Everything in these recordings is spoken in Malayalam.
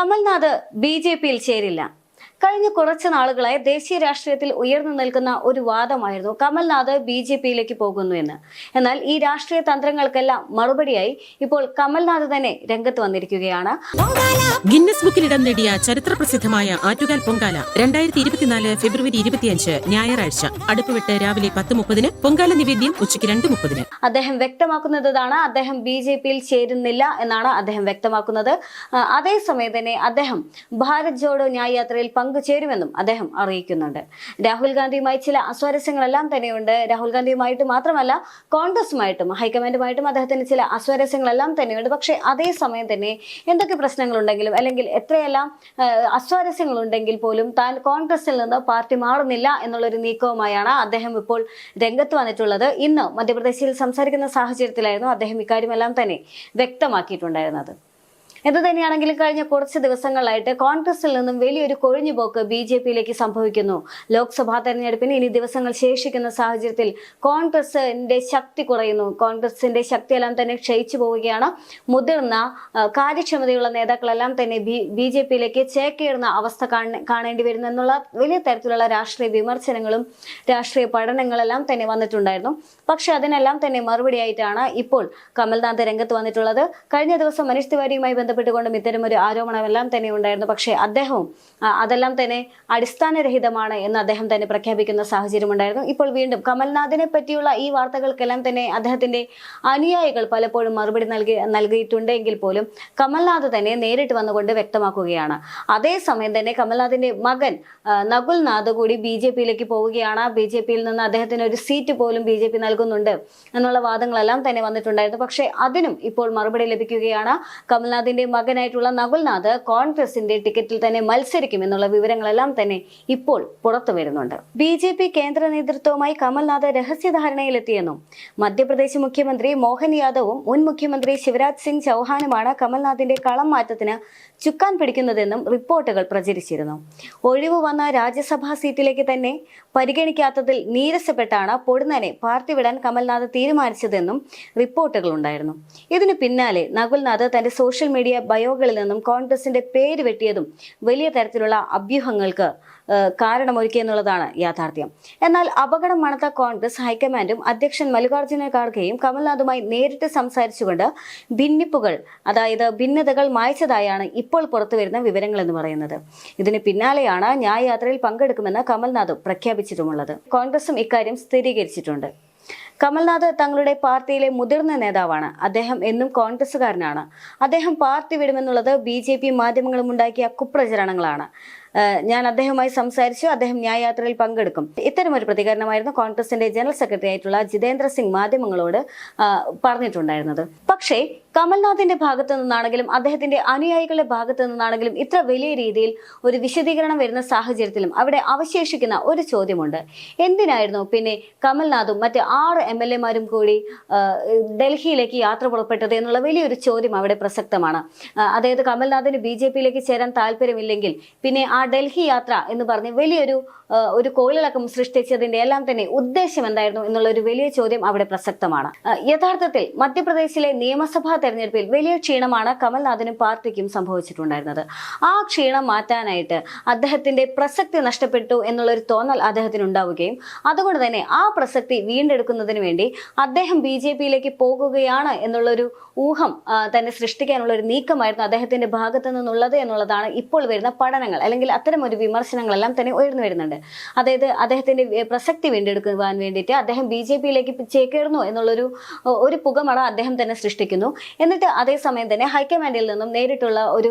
കമൽനാഥ് ബി ജെ പിയിൽ ചേരില്ല. കഴിഞ്ഞ കുറച്ച് നാളുകളായി ദേശീയ രാഷ്ട്രീയത്തിൽ ഉയർന്നു നിൽക്കുന്ന ഒരു വാദമായിരുന്നു കമൽനാഥ് ബി ജെ പിയിലേക്ക് പോകുന്നു എന്ന്. എന്നാൽ ഈ രാഷ്ട്രീയ തന്ത്രങ്ങൾക്കെല്ലാം മറുപടിയായി ഇപ്പോൾ കമൽനാഥ് തന്നെ രംഗത്ത് വന്നിരിക്കുകയാണ്. ഗിന്നസ് ബുക്കിൽ ഇടം നേടിയ ചരിത്ര പ്രസിദ്ധമായ ആറ്റുകാൽ പൊങ്കാല രണ്ടായിരത്തി ഇരുപത്തിനാല് ഫെബ്രുവരി ഇരുപത്തിയഞ്ച് ഞായറാഴ്ച. അടുപ്പുവിട്ട് രാവിലെ പത്ത് മുപ്പതിന് പൊങ്കാല നിവേദ്യം ഉച്ചയ്ക്ക് രണ്ട് മുപ്പതിന്. അദ്ദേഹം വ്യക്തമാക്കുന്നതാണ് അദ്ദേഹം ബി ജെ പിയിൽ ചേരുന്നില്ല എന്നാണ് അദ്ദേഹം വ്യക്തമാക്കുന്നത്. അതേസമയം തന്നെ അദ്ദേഹം ഭാരത് ജോഡോ ന്യായ് യാത്രയിൽ പങ്കുചേരുമെന്നും അദ്ദേഹം അറിയിക്കുന്നുണ്ട്. രാഹുൽ ഗാന്ധിയുമായി ചില അസ്വാരസ്യങ്ങളെല്ലാം തന്നെയുണ്ട്. രാഹുൽ ഗാന്ധിയുമായിട്ട് മാത്രമല്ല കോൺഗ്രസുമായിട്ടും ഹൈക്കമാൻഡുമായിട്ടും അദ്ദേഹത്തിന് ചില അസ്വാരസ്യങ്ങളെല്ലാം തന്നെയുണ്ട്. പക്ഷേ അതേസമയം തന്നെ എന്തൊക്കെ പ്രശ്നങ്ങളുണ്ടെങ്കിലും അല്ലെങ്കിൽ എത്രയെല്ലാം അസ്വാരസ്യങ്ങളുണ്ടെങ്കിൽ പോലും താൻ കോൺഗ്രസിൽ നിന്ന് പാർട്ടി മാറുന്നില്ല എന്നുള്ളൊരു നീക്കവുമായാണ് അദ്ദേഹം ഇപ്പോൾ രംഗത്ത് വന്നിട്ടുള്ളത്. ഇന്ന് മധ്യപ്രദേശിൽ സംസാരിക്കുന്ന സാഹചര്യത്തിലായിരുന്നു അദ്ദേഹം ഇക്കാര്യമെല്ലാം തന്നെ വ്യക്തമാക്കിയിട്ടുണ്ടായിരുന്നത്. എന്ത് തന്നെയാണെങ്കിലും കഴിഞ്ഞ കുറച്ച് ദിവസങ്ങളായിട്ട് കോൺഗ്രസിൽ നിന്നും വലിയൊരു കൊഴിഞ്ഞുപോക്ക് ബി ജെ പിയിലേക്ക് സംഭവിക്കുന്നു. ലോക്സഭാ തെരഞ്ഞെടുപ്പിന് ഇനി ദിവസങ്ങൾ ശേഷിക്കുന്ന സാഹചര്യത്തിൽ കോൺഗ്രസിന്റെ ശക്തി കുറയുന്നു. കോൺഗ്രസിന്റെ ശക്തിയെല്ലാം തന്നെ ക്ഷയിച്ചു പോവുകയാണ്. മുതിർന്ന കാര്യക്ഷമതയുള്ള നേതാക്കളെല്ലാം തന്നെ ബി ജെ പിയിലേക്ക് ചേക്കേറുന്ന അവസ്ഥ കാണ- കാണേണ്ടി വരുന്നെന്നുള്ള വലിയ തരത്തിലുള്ള രാഷ്ട്രീയ വിമർശനങ്ങളും രാഷ്ട്രീയ പഠനങ്ങളെല്ലാം തന്നെ വന്നിട്ടുണ്ടായിരുന്നു. പക്ഷെ അതിനെല്ലാം തന്നെ മറുപടിയായിട്ടാണ് ഇപ്പോൾ കമൽനാഥ് രംഗത്ത് വന്നിട്ടുള്ളത്. കഴിഞ്ഞ ദിവസം മനീഷ് തിവാരിയുമായി ബന്ധപ്പെട്ടുകൊണ്ടും ഒരു ആരോപണമെല്ലാം തന്നെ ഉണ്ടായിരുന്നു. പക്ഷേ അദ്ദേഹവും അതെല്ലാം തന്നെ അടിസ്ഥാനരഹിതമാണ് എന്ന് അദ്ദേഹം തന്നെ പ്രഖ്യാപിക്കുന്ന സാഹചര്യം ഉണ്ടായിരുന്നു. ഇപ്പോൾ വീണ്ടും കമൽനാഥിനെ പറ്റിയുള്ള ഈ വാർത്തകൾക്കെല്ലാം തന്നെ അദ്ദേഹത്തിന്റെ അനുയായികൾ പലപ്പോഴും മറുപടി നൽകി നൽകിയിട്ടുണ്ടെങ്കിൽ പോലും കമൽനാഥ് തന്നെ നേരിട്ട് വന്നുകൊണ്ട് വ്യക്തമാക്കുകയാണ്. അതേസമയം തന്നെ കമൽനാഥിന്റെ മകൻ നകുൽനാഥ് കൂടി ബി ജെ പിയിലേക്ക് പോവുകയാണ്. ബി ജെ പിയിൽ നിന്ന് അദ്ദേഹത്തിന് ഒരു സീറ്റ് പോലും ബി ജെ പി നൽകുന്നുണ്ട് എന്നുള്ള വാദങ്ങളെല്ലാം തന്നെ വന്നിട്ടുണ്ടായിരുന്നു. പക്ഷേ അതിനും ഇപ്പോൾ മറുപടി ലഭിക്കുകയാണ്. കമൽനാഥിന്റെ മകനായിട്ടുള്ള നകുൽനാഥ് കോൺഗ്രസിന്റെ ടിക്കറ്റിൽ തന്നെ മത്സരിക്കുമെന്നുള്ള വിവരങ്ങളെല്ലാം തന്നെ ഇപ്പോൾ പുറത്തു വരുന്നുണ്ട്. ബി ജെ പി കേന്ദ്ര നേതൃത്വവുമായി കമൽനാഥ് രഹസ്യധാരണയിലെത്തിയെന്നും മധ്യപ്രദേശ് മുഖ്യമന്ത്രി മോഹൻ യാദവും മുൻ മുഖ്യമന്ത്രി ശിവരാജ് സിംഗ് ചൗഹാനുമാണ് കമൽനാഥിന്റെ കളം മാറ്റത്തിന് ചുക്കാൻ പിടിക്കുന്നതെന്നും റിപ്പോർട്ടുകൾ പ്രചരിച്ചിരുന്നു. ഒഴിവ് വന്ന രാജ്യസഭാ സീറ്റിലേക്ക് തന്നെ പരിഗണിക്കാത്തതിൽ നീരസപ്പെട്ടാണ് പൊടുന്നനെ പാർട്ടി വിടാൻ കമൽനാഥ് തീരുമാനിച്ചതെന്നും റിപ്പോർട്ടുകൾ ഉണ്ടായിരുന്നു. ഇതിനു പിന്നാലെ നകുൽനാഥ് തന്റെ സോഷ്യൽ മീഡിയ ബയോകളിൽ നിന്നും കോൺഗ്രസിന്റെ പേര് വെട്ടിയതും വലിയ തരത്തിലുള്ള അഭ്യൂഹങ്ങൾക്ക് കാരണമൊരുക്കിയെന്നുള്ളതാണ് യാഥാർത്ഥ്യം. എന്നാൽ അപകടം മണത്ത കോൺഗ്രസ് ഹൈക്കമാൻഡും അധ്യക്ഷൻ മല്ലികാർജുന ഖാർഗെയും കമൽനാഥുമായി നേരിട്ട് സംസാരിച്ചുകൊണ്ട് ഭിന്നിപ്പുകൾ അതായത് ഭിന്നതകൾ മായ്ച്ചതായാണ് ഇപ്പോൾ പുറത്തുവരുന്ന വിവരങ്ങൾ എന്ന് പറയുന്നത്. ഇതിന് പിന്നാലെയാണ് ന്യായയാത്രയിൽ പങ്കെടുക്കുമെന്ന് കമൽനാഥും പ്രഖ്യാപിച്ചിട്ടുമുള്ളത്. കോൺഗ്രസും ഇക്കാര്യം സ്ഥിരീകരിച്ചിട്ടുണ്ട്. കമൽനാഥ് തങ്ങളുടെ പാർട്ടിയിലെ മുതിർന്ന നേതാവാണ്. അദ്ദേഹം എന്നും കോൺഗ്രസ്സുകാരനാണ്. അദ്ദേഹം പാർട്ടി വിടുമെന്നുള്ളത് ബി ജെ പി മാധ്യമങ്ങളും ഉണ്ടാക്കിയ കുപ്രചരണങ്ങളാണ്. ഞാൻ അദ്ദേഹവുമായി സംസാരിച്ചു. അദ്ദേഹം ന്യായയാത്രയിൽ പങ്കെടുക്കും. ഇത്തരമൊരു പ്രതികരണമായിരുന്നു കോൺഗ്രസിന്റെ ജനറൽ സെക്രട്ടറി ആയിട്ടുള്ള ജിതേന്ദ്ര സിംഗ് മാധ്യമങ്ങളോട് പറഞ്ഞിട്ടുണ്ടായിരുന്നത്. പക്ഷേ കമൽനാഥിന്റെ ഭാഗത്തു നിന്നാണെങ്കിലും അദ്ദേഹത്തിന്റെ അനുയായികളുടെ ഭാഗത്തു നിന്നാണെങ്കിലും ഇത്ര വലിയ രീതിയിൽ ഒരു വിശദീകരണം വരുന്ന സാഹചര്യത്തിലും അവിടെ അവശേഷിക്കുന്ന ഒരു ചോദ്യമുണ്ട്. എന്തിനായിരുന്നു പിന്നെ കമൽനാഥും മറ്റ് ആറ് എം എൽ എമാരും കൂടി ഡൽഹിയിലേക്ക് യാത്ര പുറപ്പെട്ടത് എന്നുള്ള വലിയൊരു ചോദ്യം അവിടെ പ്രസക്തമാണ്. അതായത് കമൽനാഥിന് ബി ജെ പിയിലേക്ക് ചേരാൻ താല്പര്യമില്ലെങ്കിൽ പിന്നെ ആ ഡൽഹി യാത്ര എന്ന് പറഞ്ഞ് വലിയൊരു ഒരു കോളിളക്കം സൃഷ്ടിച്ചതിന്റെ എല്ലാം തന്നെ ഉദ്ദേശം എന്തായിരുന്നു എന്നുള്ള ഒരു വലിയ ചോദ്യം അവിടെ പ്രസക്തമാണ്. യഥാർത്ഥത്തിൽ മധ്യപ്രദേശിലെ നിയമസഭാ തെരഞ്ഞെടുപ്പിൽ വലിയ ക്ഷീണമാണ് കമൽനാഥിനും പാർട്ടിക്കും സംഭവിച്ചിട്ടുണ്ടായിരുന്നത്. ആ ക്ഷീണം മാറ്റാനായിട്ട് അദ്ദേഹത്തിന്റെ പ്രസക്തി നഷ്ടപ്പെട്ടു എന്നുള്ള ഒരു തോന്നൽ അദ്ദേഹത്തിന് ഉണ്ടാവുകയും അതുകൊണ്ട് തന്നെ ആ പ്രസക്തി വീണ്ടെടുക്കുന്നതിന് വേണ്ടി അദ്ദേഹം ബി ജെ പിയിലേക്ക് പോകുകയാണ് എന്നുള്ളൊരു ഊഹം തന്നെ സൃഷ്ടിക്കാനുള്ള ഒരു നീക്കമായിരുന്നു അദ്ദേഹത്തിന്റെ ഭാഗത്തു നിന്നുള്ളത് എന്നുള്ളതാണ് ഇപ്പോൾ വരുന്ന പഠനങ്ങൾ. അല്ലെങ്കിൽ അത്തരം ഒരു വിമർശനങ്ങളെല്ലാം തന്നെ ഉയർന്നു വരുന്നുണ്ട്. അതായത് അദ്ദേഹത്തിന്റെ പ്രസക്തി വീണ്ടെടുക്കുവാൻ വേണ്ടിയിട്ട് അദ്ദേഹം ബി ജെ പിയിലേക്ക് ചേക്കേറുന്നു എന്നുള്ളൊരു ഒരു പുകമട അദ്ദേഹം തന്നെ സൃഷ്ടിക്കുന്നു. എന്നിട്ട് അതേസമയം തന്നെ ഹൈക്കമാൻഡിൽ നിന്നും നേരിട്ടുള്ള ഒരു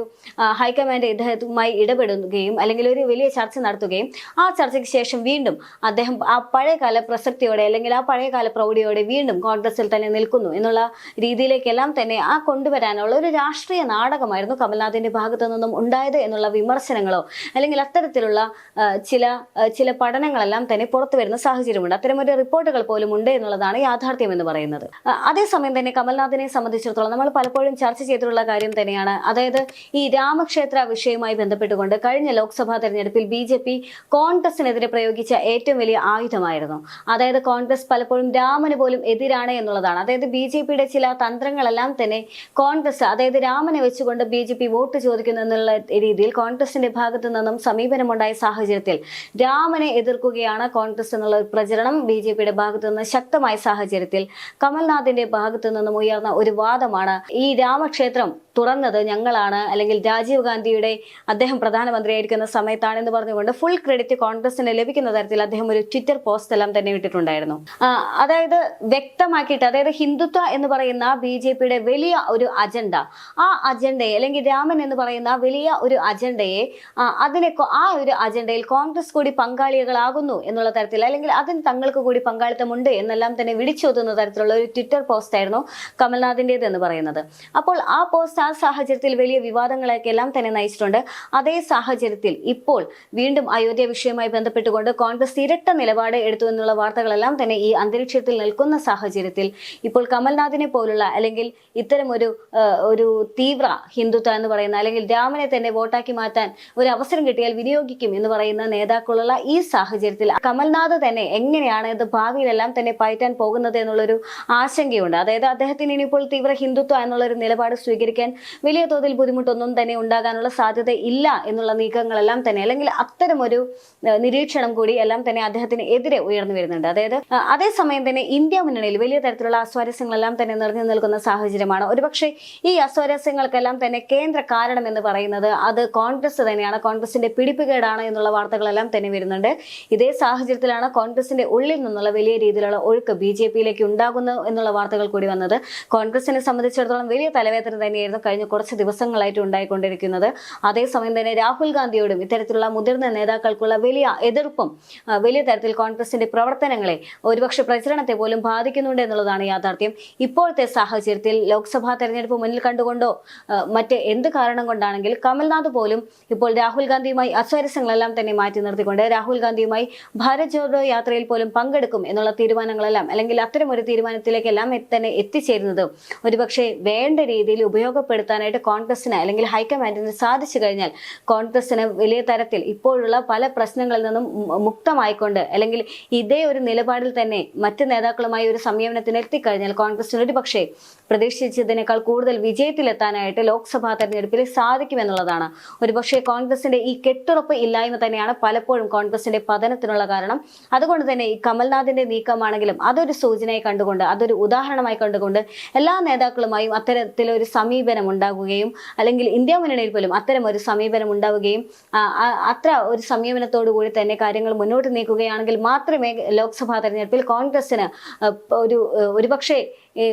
ഹൈക്കമാൻഡ് ഇദ്ദേഹവുമായി ഇടപെടുകയും അല്ലെങ്കിൽ ഒരു വലിയ ചർച്ച നടത്തുകയും ആ ചർച്ചയ്ക്ക് ശേഷം വീണ്ടും അദ്ദേഹം ആ പഴയകാല പ്രസക്തിയോടെ അല്ലെങ്കിൽ ആ പഴയകാല പ്രൗഢിയോടെ വീണ്ടും കോൺഗ്രസിൽ തന്നെ നിൽക്കുന്നു എന്നുള്ള രീതിയിലേക്കെല്ലാം തന്നെ ആ കൊണ്ടുവരാനുള്ള ഒരു രാഷ്ട്രീയ നാടകമായിരുന്നു കമൽനാഥിന്റെ ഭാഗത്തു നിന്നും ഉണ്ടായത് എന്നുള്ള വിമർശനങ്ങളോ അല്ലെങ്കിൽ അത്തരത്തിലുള്ള ചില ചില പഠനങ്ങളെല്ലാം തന്നെ പുറത്തു വരുന്ന സാഹചര്യമുണ്ട്. അത്തരമൊരു റിപ്പോർട്ടുകൾ പോലും ഉണ്ട് എന്നുള്ളതാണ് യാഥാർത്ഥ്യം എന്ന് പറയുന്നത്. അതേസമയം തന്നെ കമൽനാഥിനെ സംബന്ധിച്ചിടത്തോളം നമ്മൾ പലപ്പോഴും ചർച്ച ചെയ്തിട്ടുള്ള കാര്യം തന്നെയാണ്. അതായത് ഈ രാമക്ഷേത്ര വിഷയവുമായി ബന്ധപ്പെട്ടുകൊണ്ട് കഴിഞ്ഞ ലോക്സഭാ തെരഞ്ഞെടുപ്പിൽ ബി ജെ പി കോൺഗ്രസിനെതിരെ പ്രയോഗിച്ച ഏറ്റവും വലിയ ആയുധമായിരുന്നു. അതായത് കോൺഗ്രസ് പലപ്പോഴും രാമന് പോലും എതിരാണ് എന്നുള്ളതാണ്. അതായത് ബി ജെ പിയുടെ ചില തന്ത്രങ്ങളെല്ലാം തന്നെ കോൺഗ്രസ് അതായത് രാമനെ വെച്ചുകൊണ്ട് ബി ജെ പി വോട്ട് ചോദിക്കുന്നു എന്നുള്ള രീതിയിൽ കോൺഗ്രസിന്റെ ഭാഗത്തു നിന്നും സമീപനമുണ്ടായ സാഹചര്യത്തിൽ രാമനെ എതിർക്കുകയാണ് കോൺഗ്രസ് എന്നുള്ള പ്രചരണം. ബി ജെ പിയുടെ ഭാഗത്തു നിന്ന് ശക്തമായ സാഹചര്യത്തിൽ കമൽനാഥിന്റെ ഭാഗത്തു നിന്നും ഉയർന്ന ഒരു വാദമാണ് ഈ രാമക്ഷേത്രം തുറന്നത് ഞങ്ങളാണ് അല്ലെങ്കിൽ രാജീവ് ഗാന്ധിയുടെ അദ്ദേഹം പ്രധാനമന്ത്രിയായിരിക്കുന്ന സമയത്താണെന്ന് പറഞ്ഞുകൊണ്ട് ഫുൾ ക്രെഡിറ്റ് കോൺഗ്രസിന് ലഭിക്കുന്ന തരത്തിൽ അദ്ദേഹം ഒരു ട്വിറ്റർ പോസ്റ്റ് എല്ലാം തന്നെ ഇട്ടിട്ടുണ്ടായിരുന്നു. അതായത് വ്യക്തമാക്കിയിട്ട് അതായത് ഹിന്ദുത്വ എന്ന് പറയുന്ന ബി ജെ പിയുടെ വലിയ ഒരു അജണ്ട ആ അജണ്ടയെ അല്ലെങ്കിൽ രാമൻ എന്ന് പറയുന്ന വലിയ ഒരു അജണ്ടയെ അതിനെ ആ ഒരു അജണ്ടയിൽ കോൺഗ്രസ് കൂടി പങ്കാളികളാകുന്നു എന്നുള്ള തരത്തിൽ അല്ലെങ്കിൽ അതിന് തങ്ങൾക്ക് കൂടി പങ്കാളിത്തമുണ്ട് എന്നെല്ലാം തന്നെ വിളിച്ചോതുന്ന തരത്തിലുള്ള ഒരു ട്വിറ്റർ പോസ്റ്റ് ആയിരുന്നു കമൽനാഥിന്റെത് എന്ന് പറയുന്നത്. അപ്പോൾ ആ പോസ്റ്റ് ആ സാഹചര്യത്തിൽ വലിയ വിവാദങ്ങളൊക്കെ എല്ലാം തന്നെ നയിച്ചിട്ടുണ്ട്. അതേ സാഹചര്യത്തിൽ ഇപ്പോൾ വീണ്ടും അയോധ്യ വിഷയവുമായി ബന്ധപ്പെട്ടുകൊണ്ട് കോൺഗ്രസ് ഇരട്ട നിലപാട് എടുത്തു എന്നുള്ള വാർത്തകളെല്ലാം തന്നെ ഈ അന്തരീക്ഷത്തിൽ നിൽക്കുന്ന സാഹചര്യത്തിൽ ഇപ്പോൾ കമൽനാഥിനെ പോലുള്ള അല്ലെങ്കിൽ ഇത്തരം ഒരു ഒരു തീവ്ര ഹിന്ദുത്വ എന്ന് പറയുന്ന അല്ലെങ്കിൽ രാമനെ തന്നെ വോട്ടാക്കി മാറ്റാൻ ഒരു അവസരം കിട്ടിയാൽ വിനിയോഗിക്കും എന്ന് പറയുന്ന നേതാക്കളുള്ള ഈ സാഹചര്യത്തിൽ കമൽനാഥ് തന്നെ എങ്ങനെയാണ് ഇത് ഭാവിയിലെല്ലാം തന്നെ പയറ്റാൻ പോകുന്നത് എന്നുള്ളൊരു ആശങ്കയുണ്ട്. അതായത് അദ്ദേഹത്തിന് ഇനിയിപ്പോൾ തീവ്ര ഹിന്ദുത്വ എന്നുള്ളൊരു നിലപാട് സ്വീകരിക്കാൻ വലിയ തോതിൽ ബുദ്ധിമുട്ടൊന്നും തന്നെ ഉണ്ടാകാനുള്ള സാധ്യത ഇല്ല എന്നുള്ള നീക്കങ്ങളെല്ലാം തന്നെ അല്ലെങ്കിൽ അത്തരമൊരു നിരീക്ഷണം കൂടി എല്ലാം തന്നെ അദ്ദേഹത്തിന് എതിരെ ഉയർന്നു വരുന്നുണ്ട്. അതായത് അതേസമയം തന്നെ ഇന്ത്യ മുന്നണിയിൽ വലിയ തരത്തിലുള്ള അസ്വാരസ്യങ്ങളെല്ലാം തന്നെ നിറഞ്ഞു നിൽക്കുന്ന സാഹചര്യമാണ്. ഒരുപക്ഷെ ഈ അസ്വാരസ്യങ്ങൾക്കെല്ലാം തന്നെ കേന്ദ്ര കാരണം എന്ന് പറയുന്നത് അത് കോൺഗ്രസ് തന്നെയാണ്. കോൺഗ്രസിന്റെ പിടിപ്പുകേടാണ് എന്നുള്ള വാർത്തകളെല്ലാം തന്നെ വരുന്നുണ്ട്. ഇതേ സാഹചര്യത്തിലാണ് കോൺഗ്രസിന്റെ ഉള്ളിൽ നിന്നുള്ള വലിയ രീതിയിലുള്ള ഒഴുക്ക് ബി ജെ പിയിലേക്ക് ഉണ്ടാകുന്നു എന്നുള്ള വാർത്തകൾ കൂടി വന്നത്. കോൺഗ്രസിനെ സംബന്ധിച്ചിടത്തോളം വലിയ തലവേദന തന്നെയായിരുന്നു കഴിഞ്ഞ കുറച്ച് ദിവസങ്ങളായിട്ട് ഉണ്ടായിക്കൊണ്ടിരിക്കുന്നത്. അതേസമയം തന്നെ രാഹുൽ ഗാന്ധിയോടും ഇത്തരത്തിലുള്ള മുതിർന്ന നേതാക്കൾക്കുള്ള വലിയ എതിർപ്പും വലിയ തരത്തിൽ കോൺഗ്രസിന്റെ പ്രവർത്തനങ്ങളെ ഒരുപക്ഷെ പ്രചരണത്തെ പോലും ബാധിക്കുന്നുണ്ട് എന്നുള്ളതാണ് യാഥാർത്ഥ്യം. ഇപ്പോഴത്തെ സാഹചര്യത്തിൽ ലോക്സഭാ തെരഞ്ഞെടുപ്പ് മുന്നിൽ കണ്ടുകൊണ്ടോ മറ്റ് എന്ത് കാരണം കൊണ്ടാണെങ്കിൽ കമൽനാഥ് പോലും ഇപ്പോൾ രാഹുൽ ഗാന്ധിയുമായി അസ്വാരസ്യങ്ങളെല്ലാം തന്നെ മാറ്റി നിർത്തിക്കൊണ്ട് രാഹുൽ ഗാന്ധിയുമായി ഭാരത് ജോഡോ യാത്രയിൽ പോലും പങ്കെടുക്കും എന്നുള്ള തീരുമാനങ്ങളെല്ലാം അല്ലെങ്കിൽ അത്തരം ഒരു തീരുമാനത്തിലേക്കെല്ലാം എത്തി- തന്നെ എത്തിച്ചേരുന്നത് ഒരുപക്ഷെ വേണ്ട രീതിയിൽ ഉപയോഗപ്പെടുത്താനായിട്ട് കോൺഗ്രസിന് അല്ലെങ്കിൽ ഹൈക്കമാൻഡിന് സാധിച്ചു കഴിഞ്ഞാൽ കോൺഗ്രസിന് വലിയ തരത്തിൽ ഇപ്പോഴുള്ള പല പ്രശ്നങ്ങളിൽ നിന്നും മുക്തമായിക്കൊണ്ട് അല്ലെങ്കിൽ ഇതേ ഒരു നിലപാടിൽ തന്നെ മറ്റ് നേതാക്കളുമായി ഒരു സംയമനത്തിന് എത്തിക്കഴിഞ്ഞാൽ കോൺഗ്രസിന് ഒരുപക്ഷെ പ്രതീക്ഷിച്ചതിനേക്കാൾ കൂടുതൽ വിജയത്തിലെത്താനായിട്ട് ലോക്സഭാ തെരഞ്ഞെടുപ്പിൽ സാധിക്കുമെന്നുള്ളതാണ്. ഒരുപക്ഷെ കോൺഗ്രസിന്റെ ഈ കെട്ടുറപ്പ് ഇല്ലായ്മ തന്നെയാണ് പലപ്പോഴും കോൺഗ്രസിന്റെ പതനത്തിനുള്ള കാരണം. അതുകൊണ്ട് തന്നെ ഈ കമൽനാഥിന്റെ നീക്കമാണെങ്കിലും അതൊരു സൂചനയായി കണ്ടുകൊണ്ട് അതൊരു ഉദാഹരണമായി കണ്ടുകൊണ്ട് എല്ലാ നേതാക്കളുമായും അത്തരത്തിലൊരു സമീപനം ഉണ്ടാകുകയും അല്ലെങ്കിൽ ഇന്ത്യ മുന്നണിയിൽ പോലും അത്തരം ഒരു സമീപനം ഉണ്ടാവുകയും അത്ര ഒരു സമീപനത്തോടു കൂടി തന്നെ കാര്യങ്ങൾ മുന്നോട്ട് നീക്കുകയാണെങ്കിൽ മാത്രമേ ലോക്സഭാ തെരഞ്ഞെടുപ്പിൽ കോൺഗ്രസിന് ഒരു ഒരുപക്ഷെ ഏ,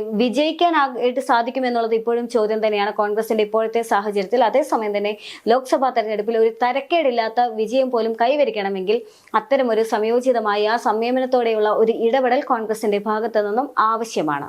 സാധിക്കും എന്നുള്ളത് ഇപ്പോഴും ചോദ്യം തന്നെയാണ് കോൺഗ്രസിന്റെ ഇപ്പോഴത്തെ സാഹചര്യത്തിൽ. അതേസമയം തന്നെ ലോക്സഭാ തെരഞ്ഞെടുപ്പിൽ ഒരു തരക്കേടില്ലാത്ത വിജയം പോലും കൈവരിക്കണമെങ്കിൽ അത്തരം ഒരു സംയോജിതമായ സംയമനത്തോടെയുള്ള ഒരു ഇടപെടൽ കോൺഗ്രസിന്റെ ഭാഗത്തു നിന്നും ആവശ്യമാണ്.